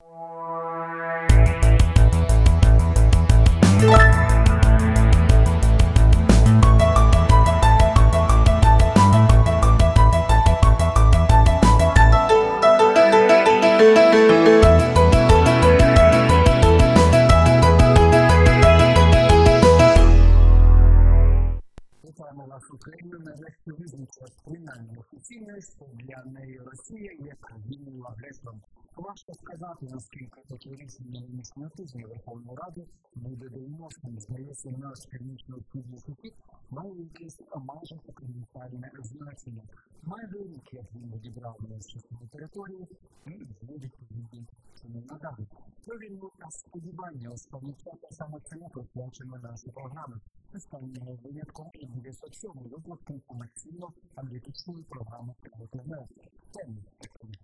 you рішення нинішнього тижня Верховної Ради буде доносним. Здається, наш північний південний сухід має якесь майже континентальне значення. Майже рік, як він відібрав частину території і є відповідні ціни надалі. Це він на сподівання останній саме цьому присвячено нашу програму. Останнього винятком і 907 випуск інформаційно аналітичної програми «Приготовне». Теми такої.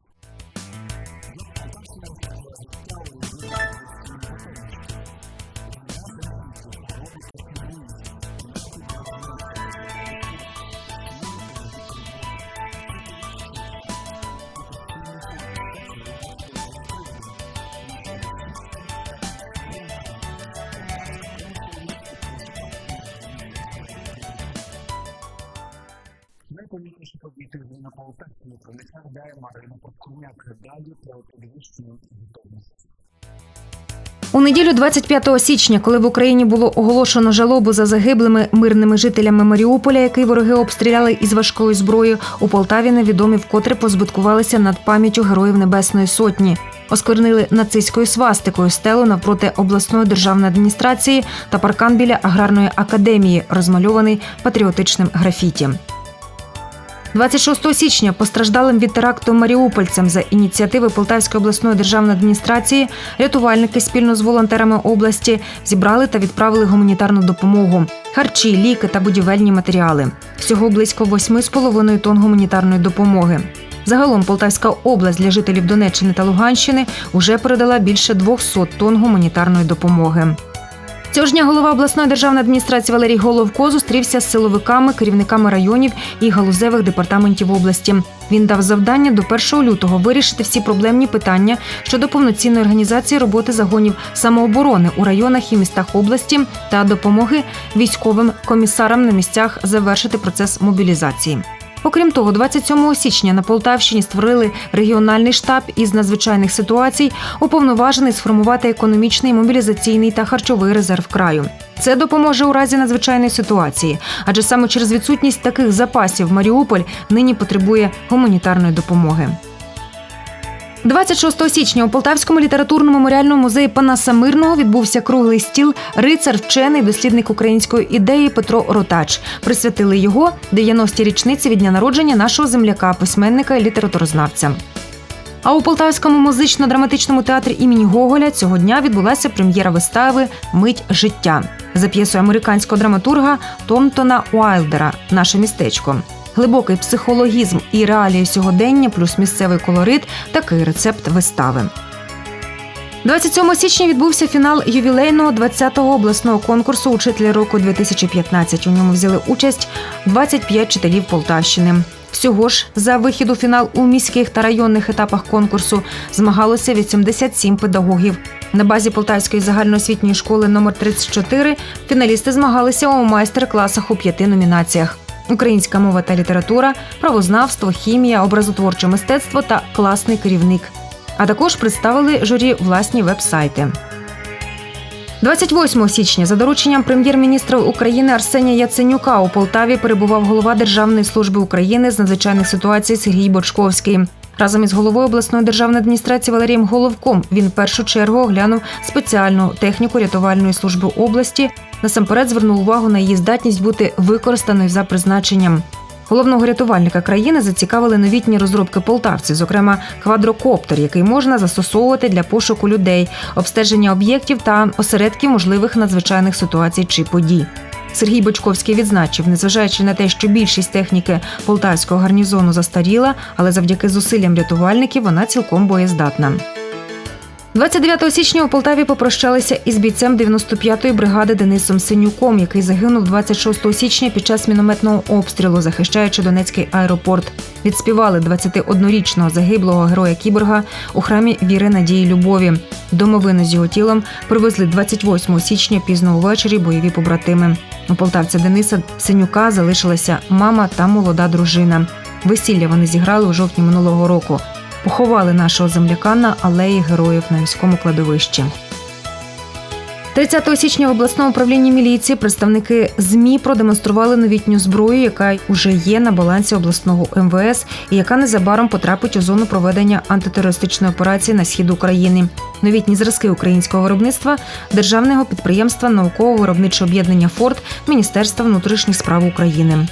Найпомітніші події на Полтавському розглядає Марина Подкуняк. Далі про підвищення готовності. У неділю 25 січня, коли в Україні було оголошено жалобу за загиблими мирними жителями Маріуполя, який вороги обстріляли із важкою зброєю, у Полтаві невідомі вкотре позбиткувалися над пам'яттю героїв Небесної Сотні. Осквернили нацистською свастикою стелу навпроти обласної державної адміністрації та паркан біля аграрної академії, розмальований патріотичним графіті. 26 січня постраждалим від теракту маріупольцям за ініціативи Полтавської обласної державної адміністрації рятувальники спільно з волонтерами області зібрали та відправили гуманітарну допомогу, харчі, ліки та будівельні матеріали. Всього близько 8,5 тонн гуманітарної допомоги. Загалом Полтавська область для жителів Донеччини та Луганщини уже передала більше 200 тонн гуманітарної допомоги. Цього ж дня голова обласної державної адміністрації Валерій Головко зустрівся з силовиками, керівниками районів і галузевих департаментів області. Він дав завдання до 1 лютого вирішити всі проблемні питання щодо повноцінної організації роботи загонів самооборони у районах і містах області та допомоги військовим комісарам на місцях завершити процес мобілізації. Окрім того, 27 січня на Полтавщині створили регіональний штаб із надзвичайних ситуацій, уповноважений сформувати економічний, мобілізаційний та харчовий резерв краю. Це допоможе у разі надзвичайної ситуації, адже саме через відсутність таких запасів Маріуполь нині потребує гуманітарної допомоги. 26 січня у Полтавському літературно-меморіальному музеї Панаса Мирного відбувся круглий стіл Рицар, вчений дослідник української ідеї Петро Ротач. Присвятили його 90-й річниці від дня народження нашого земляка, письменника і літературознавця. А у Полтавському музично-драматичному театрі імені Гоголя цього дня відбулася прем'єра вистави Мить життя за п'єсою американського драматурга Томтона Уайлдера Наше містечко. Глибокий психологізм і реалії сьогодення, плюс місцевий колорит такий рецепт вистави. 27 січня відбувся фінал ювілейного 20-го обласного конкурсу Учителі року 2015. У ньому взяли участь 25 вчителів Полтавщини. Всього ж за вихід у фінал у міських та районних етапах конкурсу змагалося 87 педагогів. На базі Полтавської загальноосвітньої школи номер 34 фіналісти змагалися у майстер-класах у п'яти номінаціях: українська мова та література, правознавство, хімія, образотворче мистецтво та класний керівник. А також представили журі власні веб-сайти. 28 січня за дорученням прем'єр-міністра України Арсенія Яценюка у Полтаві перебував голова Державної служби України з надзвичайних ситуацій Сергій Бочковський. Разом із головою обласної державної адміністрації Валерієм Головком він в першу чергу оглянув спеціальну техніку рятувальної служби області. Насамперед звернув увагу на її здатність бути використаною за призначенням. Головного рятувальника країни зацікавили новітні розробки полтавців, зокрема квадрокоптер, який можна застосовувати для пошуку людей, обстеження об'єктів та осередків можливих надзвичайних ситуацій чи подій. Сергій Бочковський відзначив, незважаючи на те, що більшість техніки полтавського гарнізону застаріла, але завдяки зусиллям рятувальників вона цілком боєздатна. 29 січня у Полтаві попрощалися із бійцем 95-ї бригади Денисом Синюком, який загинув 26 січня під час мінометного обстрілу, захищаючи Донецький аеропорт. Відспівали 21-річного загиблого героя кіборга у храмі віри надії любові. Домовину з його тілом привезли 28 січня пізно увечері бойові побратими. У полтавця Дениса Синюка залишилася мама та молода дружина. Весілля вони зіграли у жовтні минулого року. Поховали нашого земляка на алеї героїв на міському кладовищі. 30 січня в обласному управлінні міліції представники ЗМІ продемонстрували новітню зброю, яка вже є на балансі обласного МВС і яка незабаром потрапить у зону проведення антитерористичної операції на схід України. Новітні зразки українського виробництва державного підприємства науково-виробниче об'єднання Форд Міністерства внутрішніх справ України.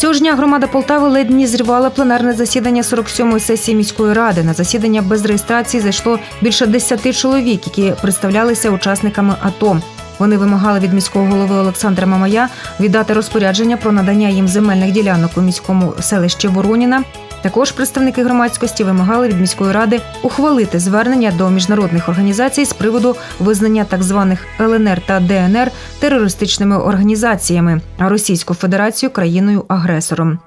Цього ж дня громада Полтави ледь не зривала пленарне засідання 47-ї сесії міської ради. На засідання без реєстрації зайшло більше 10 чоловік, які представлялися учасниками АТО. Вони вимагали від міського голови Олександра Мамая віддати розпорядження про надання їм земельних ділянок у міському селищі Вороніна. Також представники громадськості вимагали від міської ради ухвалити звернення до міжнародних організацій з приводу визнання так званих ЛНР та ДНР терористичними організаціями, а Російську Федерацію країною агресором.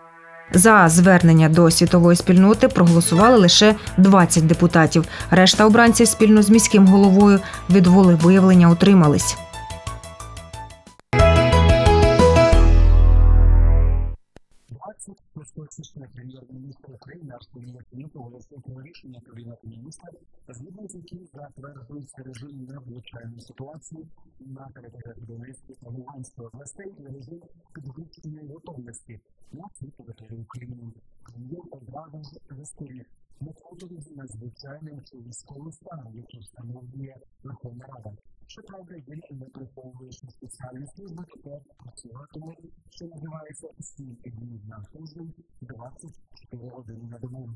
За звернення до світової спільноти проголосували лише 20 депутатів. Решта обранців спільно з міським головою від волевиявлення утримались. 26 прем'єр-міністр України Арсеній Яценюк оголосив про рішення Кабінету міністрів, згідно з яким затверджується режим надзвичайної ситуації на території Донецької та Луганської областей і режим підвищеної готовності на цій території України. Прем'єр поздравив застеріг не входити надзвичайним чи військовим станом, який встановлює Верховна Рада. Щоправда, він не приховує, що спеціальні служби тепер працюватимуть, що називається стільки днів на тиждень, 24 години на добу.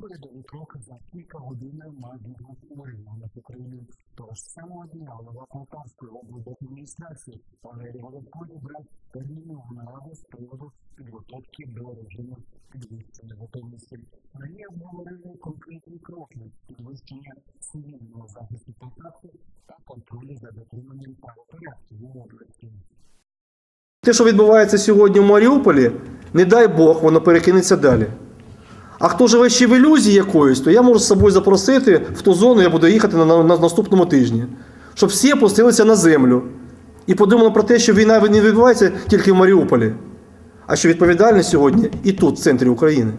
Урядові кроки за кілька годин мають бути у регіонах України. Того ж самого дня голова Полтавської облдержадміністрації Валерій Головко брав термінову нараду з приводу підготовки до режиму підвищення готовності. Вони обговорили конкретні кроки підвищення цивільного захисту та контролю за дотриманням правопорядку в. Те, що відбувається сьогодні в Маріуполі, не дай Бог, воно перекинеться далі. А хто живе ще в ілюзії якоїсь, то я можу з собою запросити в ту зону, я буду їхати на, на, на наступному тижні. Щоб всі опустилися на землю і подумали про те, що війна не відбувається тільки в Маріуполі, а що відповідальність сьогодні і тут, в центрі України.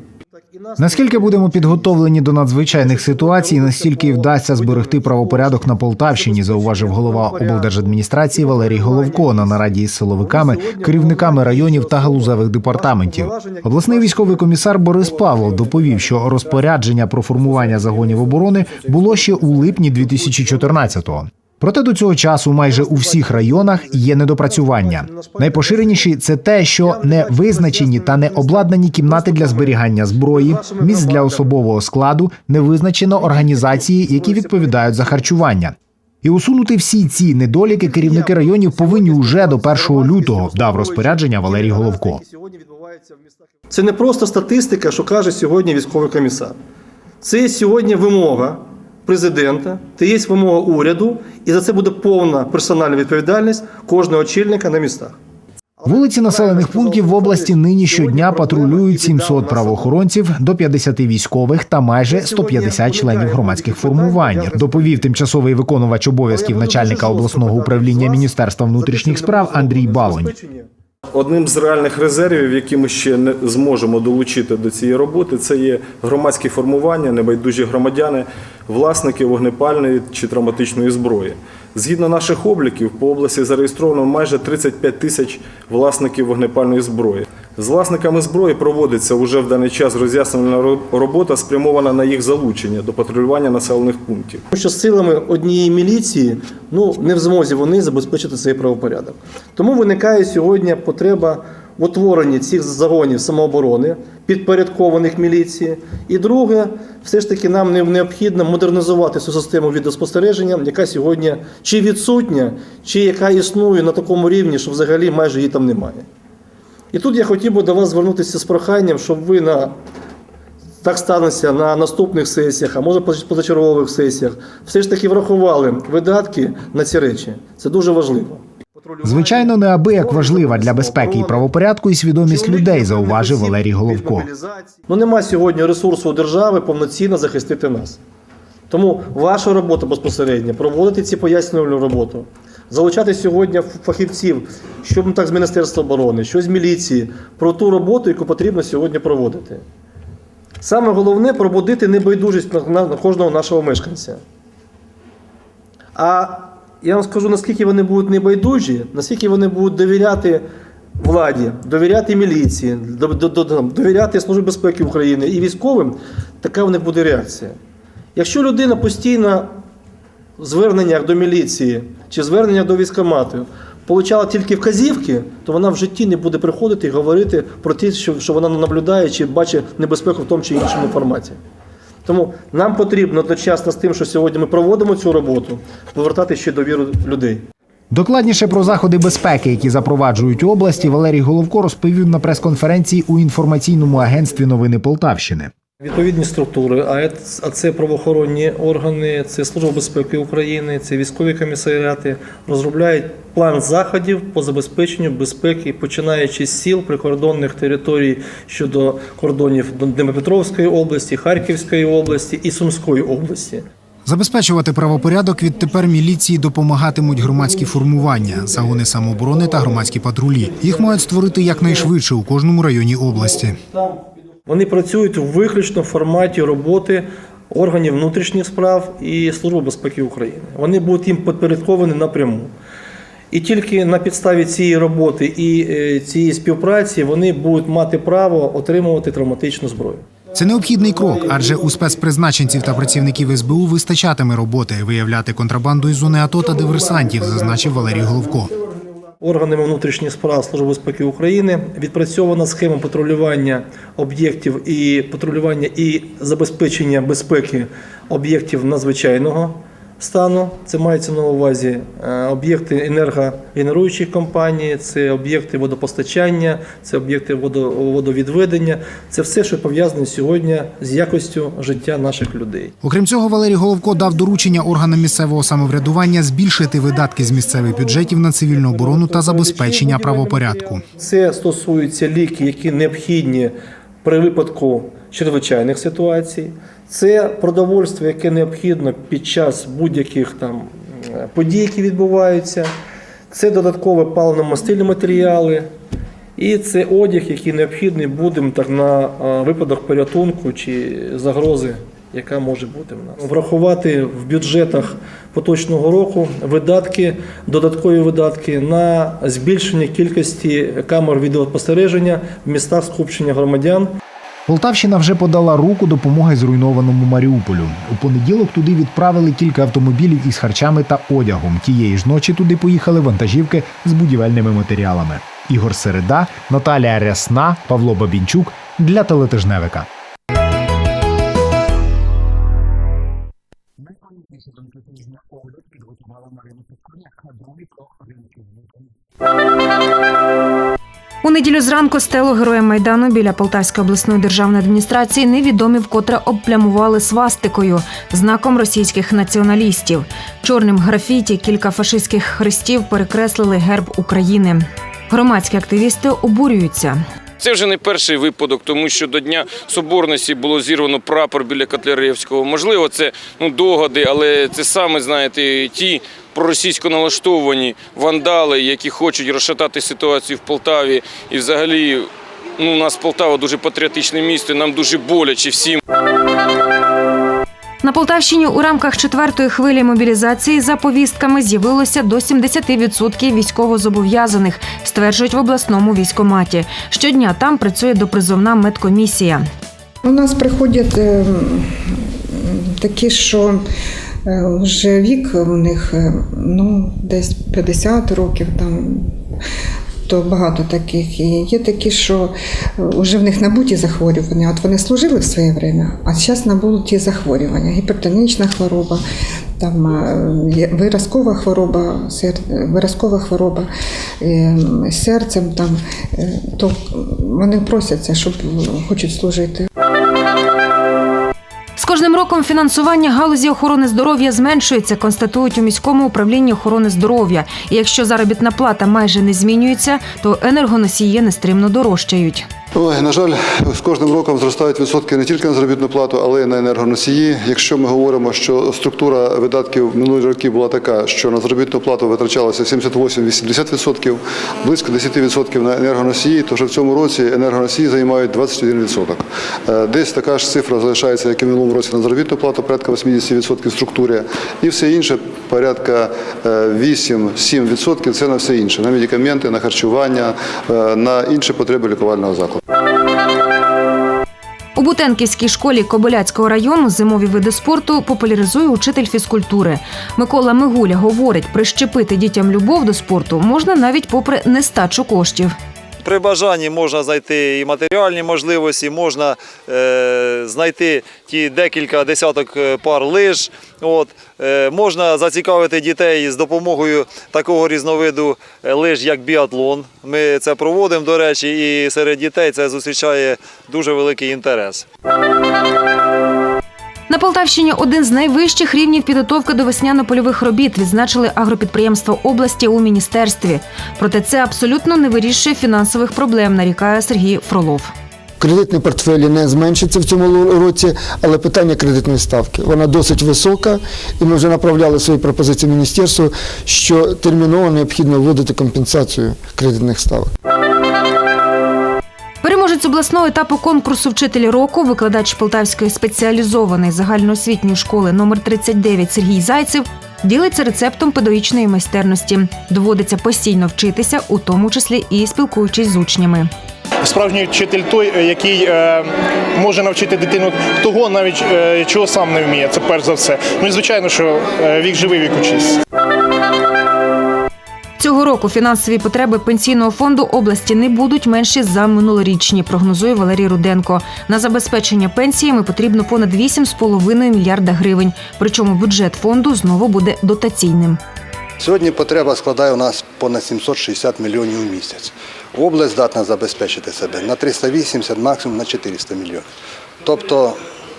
Наскільки будемо підготовлені до надзвичайних ситуацій, настільки вдасться зберегти правопорядок на Полтавщині, зауважив голова облдержадміністрації Валерій Головко на нараді із силовиками, керівниками районів та галузевих департаментів. Обласний військовий комісар Борис Павлов доповів, що розпорядження про формування загонів оборони було ще у липні 2014-го. Проте до цього часу майже у всіх районах є недопрацювання. Найпоширеніші це те, що не визначені та не обладнані кімнати для зберігання зброї, місць для особового складу, не визначено організації, які відповідають за харчування. І усунути всі ці недоліки керівники районів повинні уже до 1 лютого, дав розпорядження Валерій Головко. Це не просто статистика, що каже сьогодні військовий комісар. Це сьогодні вимога президента, це є вимога уряду, і за це буде повна персональна відповідальність кожного очільника на містах. Вулиці населених пунктів в області нині щодня патрулюють 700 правоохоронців, до 50 військових та майже 150 членів громадських формувань. Доповів тимчасовий виконувач обов'язків начальника обласного управління Міністерства внутрішніх справ Андрій Балонь. Одним з реальних резервів, які ми ще не зможемо долучити до цієї роботи, це є громадські формування, небайдужі громадяни, власники вогнепальної чи травматичної зброї. Згідно наших обліків, по області зареєстровано майже 35 тисяч власників вогнепальної зброї. З власниками зброї проводиться уже в даний час роз'яснювальна ро- робота, спрямована на їх залучення до патрулювання населених пунктів. Тому що силами однієї міліції ну, не в змозі вони забезпечити цей правопорядок. Тому виникає сьогодні потреба в утворенні цих загонів самооборони, підпорядкованих міліції. І друге, все ж таки нам необхідно модернізувати цю систему відеоспостереження, яка сьогодні чи відсутня, чи яка існує на такому рівні, що взагалі майже її там немає. І тут я хотів би до вас звернутися з проханням, щоб ви на так станеться на наступних сесіях, а може позачергових сесіях, все ж таки врахували видатки на ці речі. Це дуже важливо. Звичайно, неабияк важлива для безпеки і правопорядку і свідомість людей, зауважив Валерій Головко. Ну нема сьогодні ресурсу у держави повноцінно захистити нас. Тому ваша робота безпосередньо проводити ці пояснювальну роботу, залучати сьогодні фахівців, що так з Міністерства оборони, що з міліції, про ту роботу, яку потрібно сьогодні проводити. Саме головне пробудити небайдужість на, кожного нашого мешканця. А я вам скажу, наскільки вони будуть небайдужі, наскільки вони будуть довіряти владі, довіряти міліції, до- до- до- до- довіряти Службі безпеки України і військовим, така в них буде реакція. Якщо людина постійно зверненнях до міліції чи зверненнях до військомату получала тільки вказівки, то вона в житті не буде приходити і говорити про те, що, вона наблюдає чи бачить небезпеку в тому чи іншому форматі. Тому нам потрібно одночасно з тим, що сьогодні ми проводимо цю роботу, повертати ще довіру людей. Докладніше про заходи безпеки, які запроваджують області, Валерій Головко розповів на прес-конференції у інформаційному агентстві Новини Полтавщини. Відповідні структури, а це правоохоронні органи, це Служба безпеки України, це військові комісаріати, розробляють план заходів по забезпеченню безпеки, починаючи з сіл прикордонних територій щодо кордонів Дніпропетровської області, Харківської області і Сумської області. Забезпечувати правопорядок відтепер міліції допомагатимуть громадські формування, загони самооборони та громадські патрулі. Їх мають створити якнайшвидше у кожному районі області. Вони працюють у виключно форматі роботи органів внутрішніх справ і Служби безпеки України. Вони будуть їм підпорядковані напряму. І тільки на підставі цієї роботи і е, цієї співпраці вони будуть мати право отримувати травматичну зброю. Це необхідний крок, адже у спецпризначенців та працівників СБУ вистачатиме роботи виявляти контрабанду із зони АТО та диверсантів, зазначив Валерій Головко. Органами внутрішніх справ Служби безпеки України. Відпрацьована схема патрулювання об'єктів і патрулювання і забезпечення безпеки об'єктів надзвичайного стану. Це мається на увазі е, об'єкти енергогенеруючих компаній, це об'єкти водопостачання, це об'єкти водо- водовідведення. Це все, що пов'язане сьогодні з якостю життя наших людей. Окрім цього, Валерій Головко дав доручення органам місцевого самоврядування збільшити видатки з місцевих бюджетів на цивільну оборону та забезпечення правопорядку. Це стосується ліки, які необхідні при випадку чрезвичайних ситуацій. Це продовольство, яке необхідно під час будь-яких там е, подій, які відбуваються. Це додаткові паливно-мастильні матеріали. І це одяг, який необхідний буде так, на е, випадок порятунку чи загрози, яка може бути в нас. Врахувати в бюджетах поточного року видатки, додаткові видатки на збільшення кількості камер відеоспостереження в містах скупчення громадян. Полтавщина вже подала руку допомоги зруйнованому Маріуполю. У понеділок туди відправили кілька автомобілів із харчами та одягом. Тієї ж ночі туди поїхали вантажівки з будівельними матеріалами. Ігор Середа, Наталія Рясна, Павло Бабінчук для телетижневика. Підготувала Марина Петруняк на другий крок ринків. У неділю зранку стелу героям майдану біля Полтавської обласної державної адміністрації невідомі вкотре обплямували свастикою, знаком російських націоналістів. Чорним графіті кілька фашистських хрестів перекреслили герб України. Громадські активісти обурюються. Це вже не перший випадок, тому що до Дня Соборності було зірвано прапор біля Котляревського. Можливо, це ну, догоди, але це саме, знаєте, ті проросійсько налаштовані вандали, які хочуть розшатати ситуацію в Полтаві. І взагалі, ну, у нас Полтава дуже патріотичне місто, нам дуже боляче всім. На Полтавщині у рамках четвертої хвилі мобілізації за повістками з'явилося до 70% військовозобов'язаних, стверджують в обласному військоматі. Щодня там працює допризовна медкомісія. У нас приходять е, такі, що е, вже вік у них е, ну, десь 50 років, там, то багато таких. І є такі, що вже в них набуті захворювання. От вони служили в своє время, а зараз набуті захворювання. Гіпертонічна хвороба, там, е, виразкова хвороба, виразкова хвороба е, серцем, там, е, то вони просяться, щоб хочуть служити. Роком фінансування галузі охорони здоров'я зменшується, констатують у міському управлінні охорони здоров'я. І якщо заробітна плата майже не змінюється, то енергоносії нестримно дорожчають. Ой, на жаль, з кожним роком зростають відсотки не тільки на заробітну плату, але й на енергоносії. Якщо ми говоримо, що структура видатків минулі роки була така, що на заробітну плату витрачалося 78-80%, близько 10% на енергоносії, то вже в цьому році енергоносії займають 21%. Е, Десь така ж цифра залишається, як і в минулому році на заробітну плату, порядка 80% в структурі. І все інше, порядка е, 8-7% це на все інше, на медикаменти, на харчування, е, на інші потреби лікувального закладу. У Бутенківській школі Кобиляцького району зимові види спорту популяризує учитель фізкультури. Микола Мигуля говорить, прищепити дітям любов до спорту можна навіть попри нестачу коштів. При бажанні можна знайти і матеріальні можливості, можна е, знайти ті декілька десяток е, пар лиж. От, е, можна зацікавити дітей з допомогою такого різновиду е, лиж, як біатлон. Ми це проводимо, до речі, і серед дітей це зустрічає дуже великий інтерес. На Полтавщині один з найвищих рівнів підготовки до весняно-польових робіт відзначили агропідприємства області у міністерстві. Проте це абсолютно не вирішує фінансових проблем, нарікає Сергій Фролов. Кредитні портфелі не зменшаться в цьому році, але питання кредитної ставки вона досить висока, і ми вже направляли свої пропозиції міністерству, що терміново необхідно вводити компенсацію кредитних ставок. Переможець обласного етапу конкурсу Вчителі року, викладач Полтавської спеціалізованої загальноосвітньої школи номер 39 Сергій Зайцев ділиться рецептом педагогічної майстерності. Доводиться постійно вчитися, у тому числі і спілкуючись з учнями. Справжній вчитель той, е, який е, може навчити дитину того, навіть е, чого сам не вміє. Це перш за все. Ну і звичайно, що е, вік живий, вік учись. Цього року фінансові потреби пенсійного фонду області не будуть менші за минулорічні, прогнозує Валерій Руденко. На забезпечення пенсіями потрібно понад 8,5 мільярда гривень. Причому бюджет фонду знову буде дотаційним. Сьогодні потреба складає у нас понад 760 мільйонів у місяць. Область здатна забезпечити себе на 380, максимум на 400 мільйонів. Тобто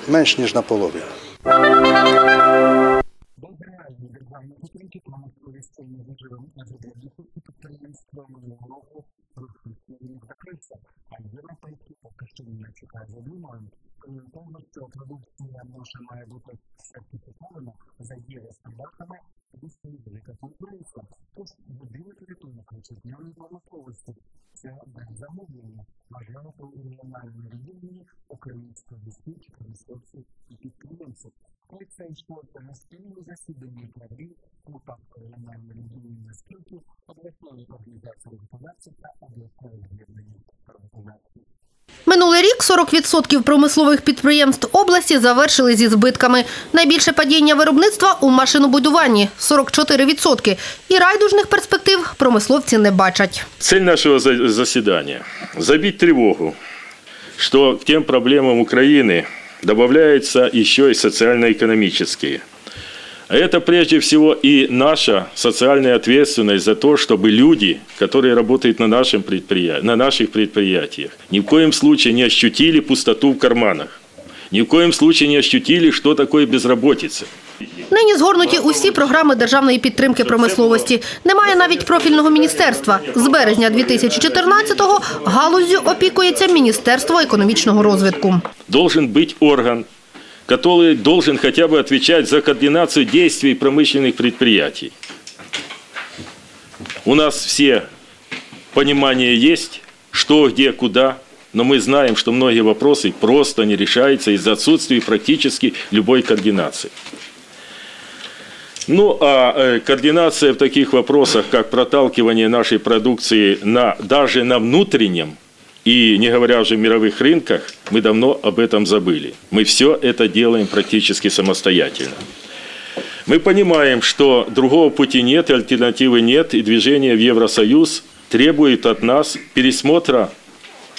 менш ніж наполовину. Добре, державні підтримки промисловості не виживе агробізнесу і підприємства минулого року російський закрився, а європейський поки що не чекає за думаю. Крім того, що продукція наша має бути сертифікована за євростандартами, дійсно велика конкуренція. Тож будинок рятунок вітчизняної промисловості це без замовлення, важливо по регіональному рівні української безпеки, промисловців і підприємців. Коли це на спільному засіданні правлінь Полтавської регіональної регіональної спілки, обласної організації роботодавців та обласної об'єднання роботодавців. Минулий рік 40% промислових підприємств області завершили зі збитками. Найбільше падіння виробництва у машинобудуванні 44%. І райдужних перспектив промисловці не бачать. Цель нашего за- заседания – забить тревогу, что к проблемам Украины добавляются еще и социально-экономические. А это прежде всего и наша социальная ответственность за то, чтобы люди, которые работают на, нашем предприя... на наших предприятиях, ни в коем случае не ощутили пустоту в карманах, ни в коем случае не ощутили, что такое безработица. Нині згорнуті усі програми державної підтримки промисловості. Немає навіть профільного міністерства. З березня 2014-го галуззю опікується Міністерство економічного розвитку. должен быть орган, который должен хотя бы отвечать за координацию действий промышленных предприятий. У нас все понимание есть, что, где, куда, но мы знаем, что многие вопросы просто не решаются из-за отсутствия практически любой координации. Ну, а э, координация в таких вопросах, как проталкивание нашей продукции на, даже на внутреннем и не говоря уже о мировых рынках, мы давно об этом забыли. Мы все это делаем практически самостоятельно. Мы понимаем, что другого пути нет, альтернативы нет, и движение в Евросоюз требует от нас пересмотра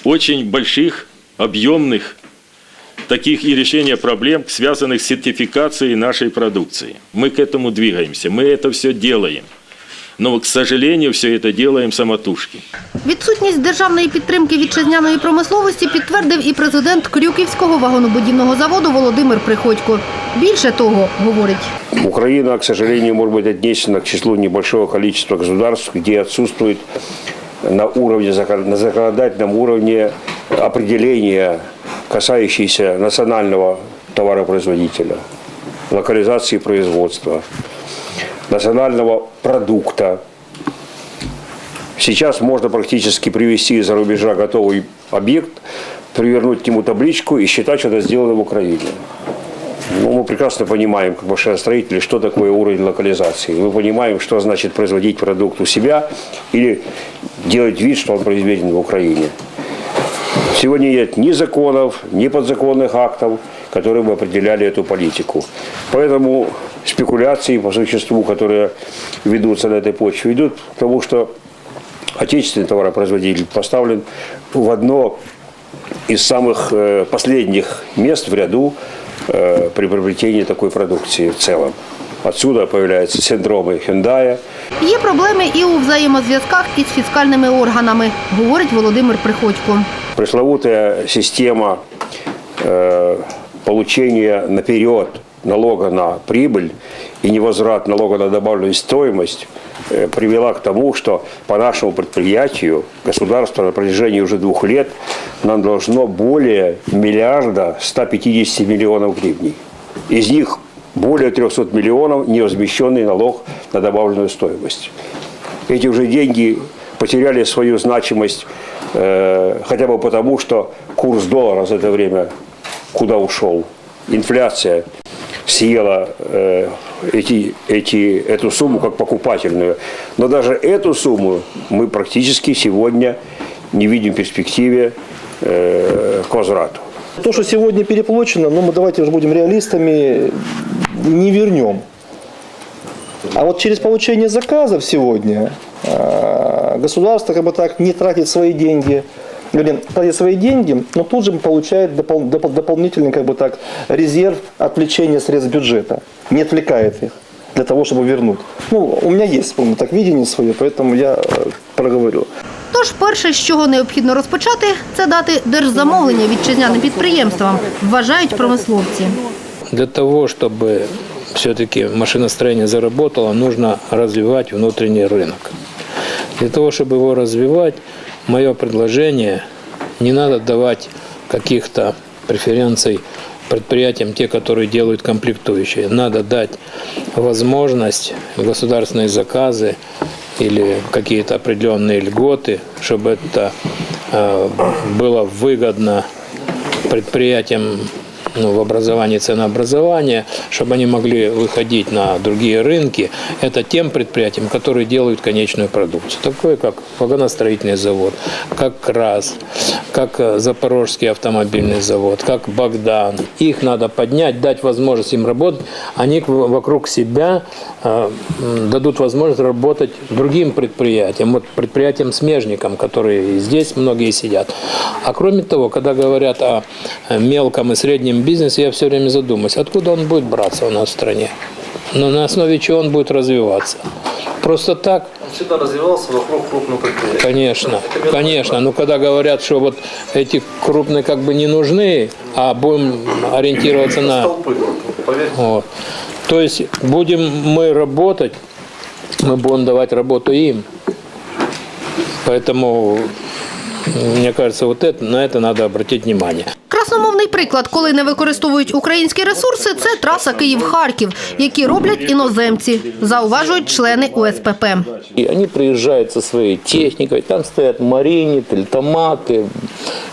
очень больших, объемных таких и решения проблем, связанных с сертификацией нашей продукции. Мы к этому двигаемся, мы это все делаем. Но, к сожалению, все это делаем самотужки. Відсутність державної підтримки вітчизняної промисловості підтвердив і президент Крюківського вагонобудівного заводу Володимир Приходько. Більше того, говорить, Украина, к сожалению, может быть отнесена к числу небольшого количества государств, где отсутствует на уровне закон- на законодательном уровне определения, касающиеся национального товаропроизводителя, локализации производства, национального продукта. Сейчас можно практически привезти из-за рубежа готовый объект, привернуть к нему табличку и считать, что это сделано в Украине. Ну, мы прекрасно понимаем, как машиностроители, что такое уровень локализации. Мы понимаем, что значит производить продукт у себя или делать вид, что он произведен в Украине. Сегодня нет ни законов, ни подзаконных актов, которые бы определяли эту политику. Поэтому спекуляции по существу, которые ведутся на этой почве, ведут к тому, что отечественный товаропроизводитель поставлен в одно из самых э, последних мест в ряду э, при приобретении такой продукции в целом. Отсюда появляются синдромы Hyundai, є проблеми і у взаємозв'язках із фіскальними органами, говорить Володимир Приходько. Пресловутая система э, получения наперед налога на прибыль и невозврат налога на добавленную стоимость э, привела к тому, что по нашему предприятию государство на протяжении уже двух лет нам должно более миллиарда 150 миллионов гривен. Из них более 300 миллионов невозмещенный налог на добавленную стоимость. Эти уже деньги потеряли свою значимость э, хотя бы потому, что курс доллара за это время куда ушел. Инфляция съела э, эти, эти, эту сумму как покупательную. Но даже эту сумму мы практически сегодня не видим в перспективе э, к возврату. То, что сегодня переплачено, ну мы давайте уже будем реалистами, не вернем. А вот через получение заказов сегодня государство как бы так не тратит свои деньги, вернее, тратит свои деньги, но тут же получает допол- допол- дополнительный как бы так резерв отвлечения средств бюджета, не отвлекает их для того, чтобы вернуть. Ну, у меня есть, помню, так видение свое, поэтому я э, проговорю. Тож перше, з чого необхідно розпочати, це дати держзамовлення вітчизняним підприємствам, вважають промисловці. Для того, чтобы все-таки машиностроение заработало, нужно развивать внутренний рынок. Для того, чтобы его развивать, мое предложение, не надо давать каких-то преференций предприятиям, те, которые делают комплектующие. Надо дать возможность государственные заказы или какие-то определенные льготы, чтобы это э, было выгодно предприятиям ну, в образовании ценообразования, чтобы они могли выходить на другие рынки, это тем предприятиям, которые делают конечную продукцию. Такое как вагоностроительный завод, как КРАС, как э, Запорожский автомобильный завод, как Богдан. Их надо поднять, дать возможность им работать. Они вокруг себя э, дадут возможность работать другим предприятиям, вот предприятиям-смежникам, которые здесь многие сидят. А кроме того, когда говорят о э, мелком и среднем бизнесе, я все время задумываюсь, откуда он будет браться у нас в стране? Но на основе чего он будет развиваться? Просто так Всегда развивался вокруг крупных предприятий. Конечно, конечно. Но когда говорят, что вот эти крупные как бы не нужны, а будем ориентироваться на... Вот. То есть будем мы работать, мы будем давать работу им. Поэтому, мне кажется, вот это, на это надо обратить внимание. Красномовний приклад, коли не використовують українські ресурси, це траса Київ-Харків, які роблять іноземці, зауважують члени УСПП. И они приезжают со своей техникой, там стоят Марини, Тельтоматы,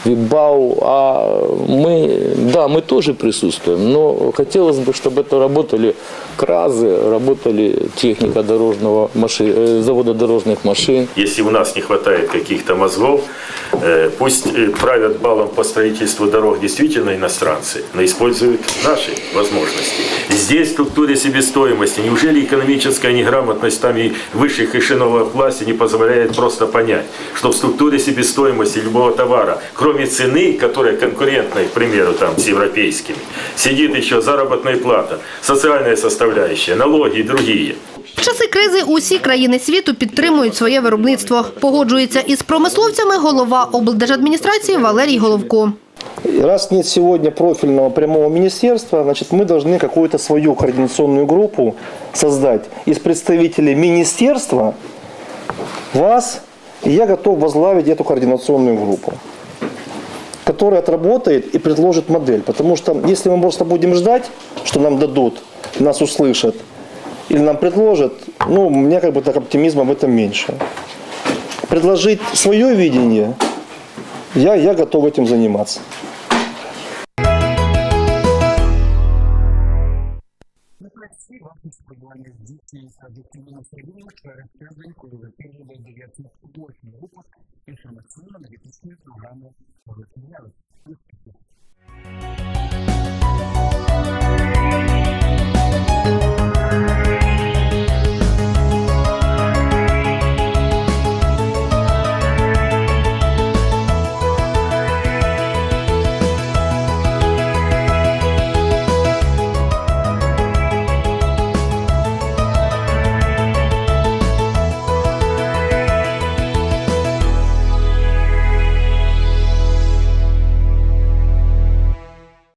Вибау, а мы, да, мы тоже присутствуем, но хотелось бы, чтобы это работали КРАЗы, работали техника дорожного маши, э, завода дорожных машин. Если у нас не хватает каких-то мозгов, э, пусть э, правят балом по строительству дорог действительно иностранцы, но используют наши возможности. Здесь в структуре себестоимости, неужели экономическая неграмотность там и высших эшелонов власти не позволяет просто понять, что в структуре себестоимости любого товара, кроме цены, которая конкурентная, к примеру, там, с европейскими, сидит еще заработная плата, социальная составляющая, налоги и другие. В часи кризи усі країни світу підтримують своє виробництво. Погоджується із промисловцями голова облдержадміністрації Валерій Головко. Раз нет сегодня профильного прямого министерства, значит, мы должны какую-то свою координационную группу создать из представителей министерства, вас, и я готов возглавить эту координационную группу, которая отработает и предложит модель. Потому что если мы просто будем ждать, что нам дадут, нас услышат или нам предложат, ну, у меня как бы так оптимизма в этом меньше. Предложить свое видение, я, я готов этим заниматься. образования